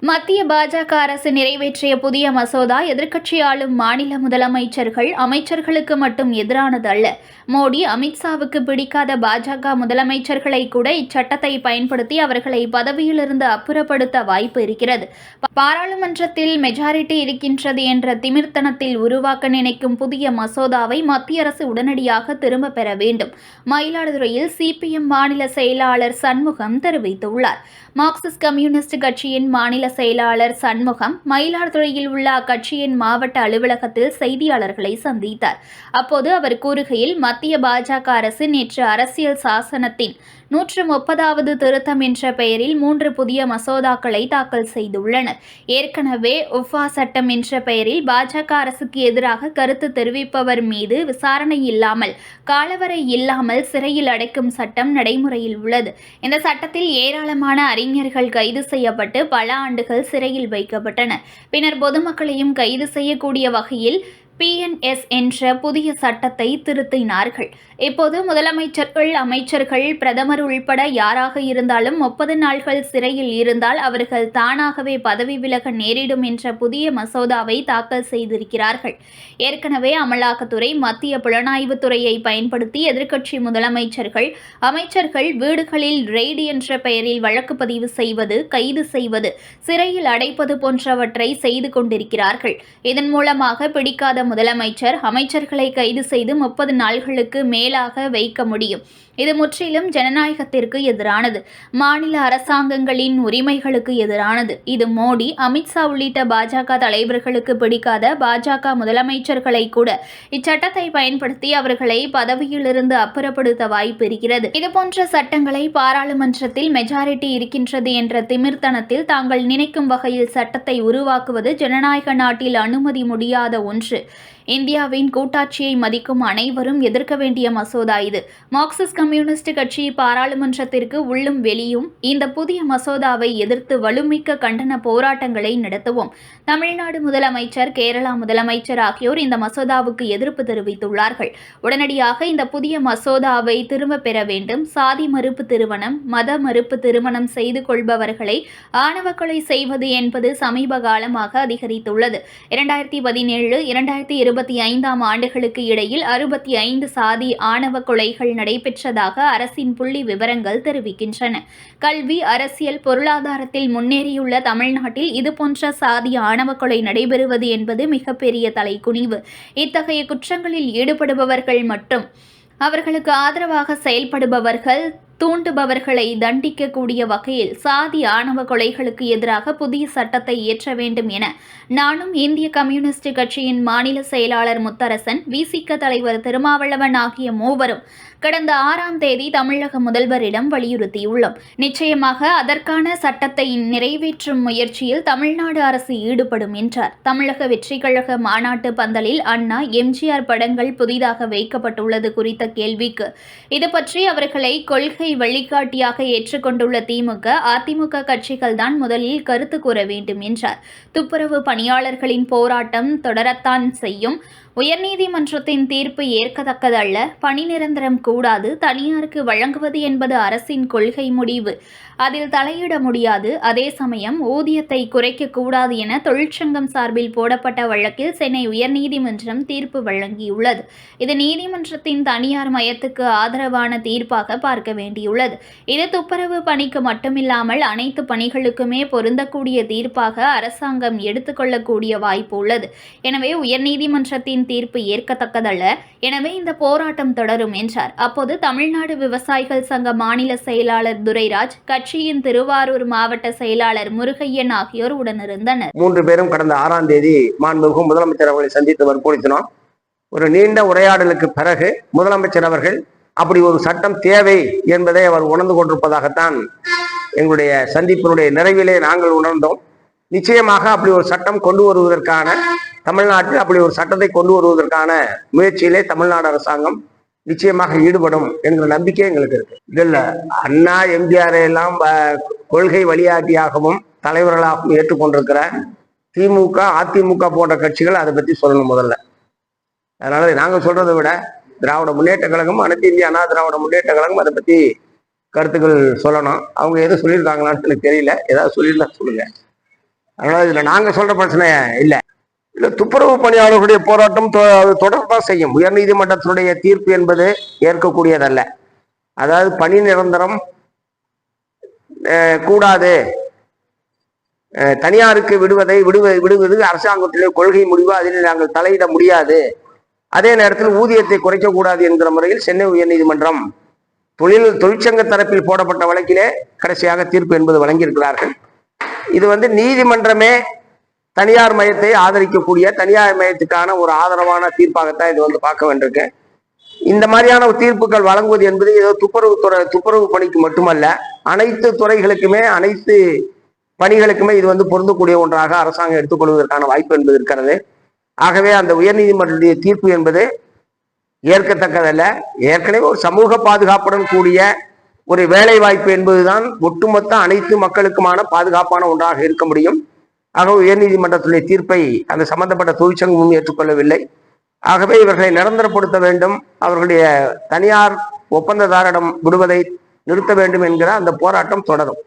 மத்திய பாஜக அரசு நிறைவேற்றிய புதிய மசோதா எதிர்க்கட்சி ஆளும் மாநில முதலமைச்சர்கள் அமைச்சர்களுக்கு மட்டும் எதிரானது அல்ல. மோடி அமித்ஷாவுக்கு பிடிக்காத பாஜக முதலமைச்சர்களை கூட இச்சட்டத்தை பயன்படுத்தி அவர்களை பதவியிலிருந்து அப்புறப்படுத்த வாய்ப்பு இருக்கிறது. பாராளுமன்றத்தில் மெஜாரிட்டி இருக்கின்றது என்ற திமிர்த்தனத்தில் உருவாக்க நினைக்கும் புதிய மசோதாவை மத்திய அரசு உடனடியாக திரும்ப பெற வேண்டும். மயிலாடுதுறையில் சிபிஎம் மாநில செயலாளர் சண்முகம் தெரிவித்துள்ளார். மார்க்சிஸ்ட் கம்யூனிஸ்ட் கட்சியின் மாநில செயலாளர் சண்முகம் மயிலாடுதுறையில் உள்ள அக்கட்சியின் மாவட்ட அலுவலகத்தில் செய்தியாளர்களை சந்தித்தார். அப்போது அவர் கூறுகையில் மத்திய பாஜக அரசு நேற்று அரசியல் சாசனத்தின் நூற்று முப்பதாவது திருத்தம் என்ற பெயரில் மூன்று புதிய மசோதாக்களை தாக்கல் செய்துள்ளனர். ஏற்கனவே உஃபா சட்டம் என்ற பெயரில் பாஜக அரசுக்கு எதிராக கருத்து தெரிவிப்பவர் மீது விசாரணை இல்லாமல் காலவரை இல்லாமல் சிறையில் அடைக்கும் சட்டம் நடைமுறையில் உள்ளது. இந்த சட்டத்தில் ஏராளமான இளைஞர்கள் கைது செய்யப்பட்டு பல ஆண்டுகள் சிறையில் வைக்கப்பட்டனர். பின்னர் பொதுமக்களையும் கைது செய்யக்கூடிய வகையில் பிஎன்எஸ் என்ற புதிய சட்டத்தை திருத்தினார்கள். இப்போது முதலமைச்சர்கள் அமைச்சர்கள் பிரதமர் உள்பட யாராக இருந்தாலும் முப்பது நாள்கள் சிறையில் இருந்தால் அவர்கள் தானாகவே பதவி விலக நேரிடும் என்ற புதிய மசோதாவை தாக்கல் செய்திருக்கிறார்கள். ஏற்கனவே அமலாக்கத்துறை மத்திய புலனாய்வுத் துறையை பயன்படுத்தி எதிர்க்கட்சி முதலமைச்சர்கள் அமைச்சர்கள் வீடுகளில் ரெய்டு என்ற பெயரில் வழக்கு பதிவு செய்வது கைது செய்வது சிறையில் அடைப்பது போன்றவற்றை செய்து கொண்டிருக்கிறார்கள். இதன் மூலமாக பிடிக்காத முதலமைச்சர் அமைச்சர்களை கைது செய்து முப்பது நாள்களுக்கு மேலாக வைக்க முடியும். இது முற்றிலும் ஜனநாயகத்திற்கு எதிரானது. மாநில அரசாங்கங்களின் உரிமைகளுக்கு எதிரானது. இது மோடி அமித்ஷா உள்ளிட்ட பாஜக தலைவர்களுக்கு பிடிக்காத பாஜக முதலமைச்சர்களை கூட இச்சட்டத்தை பயன்படுத்தி அவர்களை பதவியிலிருந்து அப்புறப்படுத்த வாய்ப்பு இருக்கிறது. இதுபோன்ற சட்டங்களை பாராளுமன்றத்தில் மெஜாரிட்டி இருக்கின்றது என்ற திமிர்த்தனத்தில் தாங்கள் நினைக்கும் வகையில் சட்டத்தை உருவாக்குவது ஜனநாயக நாட்டில் அனுமதி முடியாத ஒன்று. இந்தியாவின் கூட்டாட்சியை மதிக்கும் அனைவரும் எதிர்க்க வேண்டிய மசோதா இது. மார்க்சிஸ்ட் கம்யூனிஸ்ட் கட்சி பாராளுமன்றத்திற்கு உள்ளும் வெளியும் இந்த புதிய மசோதாவை எதிர்த்து வலுமிக்க கண்டன போராட்டங்களை நடத்துவோம். தமிழ்நாடு முதலமைச்சர் கேரளா முதலமைச்சர் ஆகியோர் இந்த மசோதாவுக்கு எதிர்ப்பு தெரிவித்துள்ளார்கள். உடனடியாக இந்த புதிய மசோதாவை திரும்ப பெற வேண்டும். சாதி மறுப்பு திருமணம் மத மறுப்பு திருமணம் செய்து கொள்பவர்களை ஆணவ கொலை செய்வது என்பது சமீப காலமாக அதிகரித்துள்ளது. இரண்டாயிரத்தி பதினேழு இரண்டாயிரத்தி இருபத்தி ஐந்தாம் ஆண்டுகளுக்கு இடையில் அறுபத்தி ஐந்து சாதி ஆணவ கொலைகள் நடைபெற்றதாக அரசின் புள்ளி விவரங்கள் தெரிவிக்கின்றன. கல்வி அரசியல் பொருளாதாரத்தில் முன்னேறியுள்ள தமிழ்நாட்டில் இதுபோன்ற சாதி ஆணவ கொலை நடைபெறுவது என்பது மிகப்பெரிய தலைக்குனிவு. இத்தகைய குற்றங்களில் ஈடுபடுபவர்கள் மற்றும் அவர்களுக்கு ஆதரவாக செயல்படுபவர்கள் தூண்டுபவர்களை தண்டிக்கக்கூடிய வகையில் சாதி ஆணவ கொலைகளுக்கு எதிராக புதிய சட்டத்தை இயற்ற வேண்டும் என நானும் இந்திய கம்யூனிஸ்ட் கட்சியின் மாநில செயலாளர் முத்தரசன் விசிக தலைவர் திருமாவளவன் ஆகிய மூவரும் கடந்த ஆறாம் தேதி தமிழக முதல்வரிடம் வலியுறுத்தியுள்ளோம். நிச்சயமாக அதற்கான சட்டத்தை நிறைவேற்றும் முயற்சியில் தமிழ்நாடு அரசு ஈடுபடும் என்றார். தமிழக வெற்றிக்கழக மாநாட்டு பந்தலில் அண்ணா எம்ஜிஆர் படங்கள் புதிதாக வைக்கப்பட்டுள்ளது குறித்த கேள்விக்கு இது பற்றி அவர்களை கொள்கை வழிகாட்டியாக ஏற்றுக்கொண்டுள்ள திமுக அதிமுக கட்சிகள் தான் முதலில் கருத்து கூற வேண்டும் என்றார். துப்புரவு பணியாளர்களின் போராட்டம் தொடரத்தான் செய்யும். உயர்நீதிமன்றத்தின் தீர்ப்பு ஏற்கத்தக்கதல்ல. பணி நிரந்தரம் கூடாது. தனியாருக்கு வழங்குவது என்பது அரசின் கொள்கை முடிவு. அதில் தலையிட முடியாது. அதே சமயம் ஊதியத்தை குறைக்க கூடாது என தொழிற்சங்கம் சார்பில் போடப்பட்ட வழக்கில் சென்னை உயர்நீதிமன்றம் தீர்ப்பு வழங்கியுள்ளது. இது நீதிமன்றத்தின் தனியார் மயத்துக்கு ஆதரவான தீர்ப்பாக பார்க்க வேண்டும் வேண்டியுள்ளது. இது துப்புரவு பணிக்கு மட்டுமில்லாமல் அனைத்து பணிகளுக்குமே பொருந்தக்கூடிய தீர்ப்பாக அரசாங்கம் எடுத்துக்கொள்ளக்கூடிய வாய்ப்பு உள்ளது. எனவே உயர்நீதிமன்றத்தின் தீர்ப்பு ஏற்கத்தக்கதல்ல. எனவே இந்த போராட்டம் தொடரும் என்றார். அப்போது தமிழ்நாடு விவசாயிகள் சங்க மாநில செயலாளர் துரைராஜ் கட்சியின் திருவாரூர் மாவட்ட செயலாளர் முருகையன் ஆகியோர் உடனிருந்தனர். மூன்று பேரும் கடந்த ஆறாம் தேதி மாண்புமிகு முதலமைச்சர் அவர்களை சந்தித்து வற்புறுத்தினோம். ஒரு நீண்ட உரையாடலுக்கு பிறகு முதலமைச்சர் அவர்கள் அப்படி ஒரு சட்டம் தேவை என்பதை அவர் உணர்ந்து கொண்டிருப்பதாகத்தான் எங்களுடைய சந்திப்பினுடைய நிறைவிலே நாங்கள் உணர்ந்தோம். நிச்சயமாக அப்படி ஒரு சட்டம் கொண்டு வருவதற்கான தமிழ்நாட்டில் அப்படி ஒரு சட்டத்தை கொண்டு வருவதற்கான முயற்சியிலே தமிழ்நாடு அரசாங்கம் நிச்சயமாக ஈடுபடும் என்கிற நம்பிக்கை எங்களுக்கு இருக்கு. இதில் அண்ணா எம்ஜிஆர் எல்லாம் கொள்கை வழிகாட்டியாகவும் தலைவர்களாகவும் ஏற்றுக்கொண்டிருக்கிற திமுக அதிமுக போன்ற கட்சிகள் அதை பத்தி சொல்லணும் முதல்ல. அதனால நாங்கள் சொல்றதை விட திராவிட முன்னேற்ற கழகம் அனைத்து இந்திய அண்ணா திராவிட முன்னேற்ற கழகம் அதை பத்தி கருத்துக்கள் சொல்லணும். அவங்க எதுவும் சொல்லியிருக்காங்களான்னு எனக்கு தெரியல. ஏதாவது சொல்லியிருந்தா சொல்லுங்க. அதனால இதுல நாங்க சொல்ற பிரச்சனை இல்லை. இல்ல துப்புரவு பணியாளர்களுடைய போராட்டம் தொ- அது தொடர்பா செய்யும். உயர்நீதிமன்றத்தினுடைய தீர்ப்பு என்பது ஏற்கக்கூடியதல்ல. அதாவது பணி நிரந்தரம் கூடாது. தனியாருக்கு விடுவதை விடுவ விடுவது அரசாங்கத்திலே கொள்கை முடிவு. அதில் நாங்கள் தலையிட முடியாது. அதே நேரத்தில் ஊதியத்தை குறைக்கக்கூடாது என்கிற முறையில் சென்னை உயர்நீதிமன்றம் தொழில் தொழிற்சங்க தரப்பில் போடப்பட்ட வழக்கிலே கடைசியாக தீர்ப்பு என்பது வழங்கியிருக்கிறார்கள். இது வந்து நீதிமன்றமே தனியார் மையத்தை ஆதரிக்கக்கூடிய தனியார் மையத்துக்கான ஒரு ஆதரவான தீர்ப்பாகத்தான் இது வந்து பார்க்க வேண்டியிருக்கு. இந்த மாதிரியான தீர்ப்புகள் வழங்குவது என்பது ஏதோ துப்புரவு துறை துப்புரவு பணிக்கு மட்டுமல்ல அனைத்து துறைகளுக்குமே அனைத்து பணிகளுக்குமே இது வந்து பொருந்தக்கூடிய ஒன்றாக அரசாங்கம் எடுத்துக்கொள்வதற்கான வாய்ப்பு என்பது இருக்கிறது. ஆகவே அந்த உயர்நீதிமன்றத்துடைய தீர்ப்பு என்பது ஏற்கத்தக்கதல்ல. ஏற்கனவே ஒரு சமூக பாதுகாப்புடன் கூடிய ஒரு வேலை வாய்ப்பு என்பதுதான் ஒட்டுமொத்த அனைத்து மக்களுக்குமான பாதுகாப்பான ஒன்றாக இருக்க முடியும். ஆகவே உயர்நீதிமன்றத்துடைய தீர்ப்பை அந்த சம்பந்தப்பட்ட தொழிற்சங்கமும் ஏற்றுக்கொள்ளவில்லை. ஆகவே இவர்களை நிரந்தரப்படுத்த வேண்டும். அவர்களுடைய தனியார் ஒப்பந்ததாரிடம் விடுவதை நிறுத்த வேண்டும் என்கிற அந்த போராட்டம் தொடரும்.